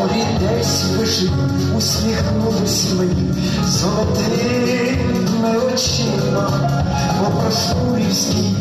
зорі десь вишить, усміхнулись мені. Золотими очима, по Проскурівській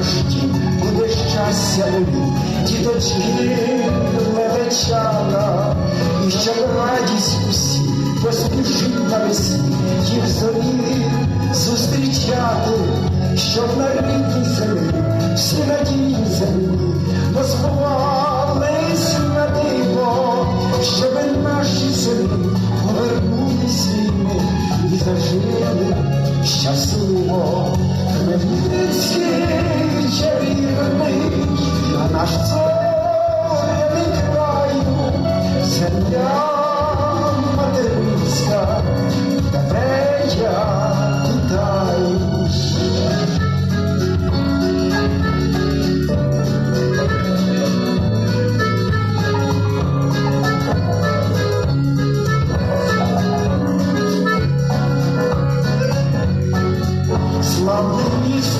дощі, буде щастя тобі, діточки, левечана, і щоб радість усі поспішить навесні, їх зорі зустрічати, щоб на рідній землі, всі надії землі, позбувались на диво, щоб наші землі повернулись війни і зажили щасливо. Хмельницький ще вірний на наш зоряний край, земля материнська, тебе я кидаю. Славний міст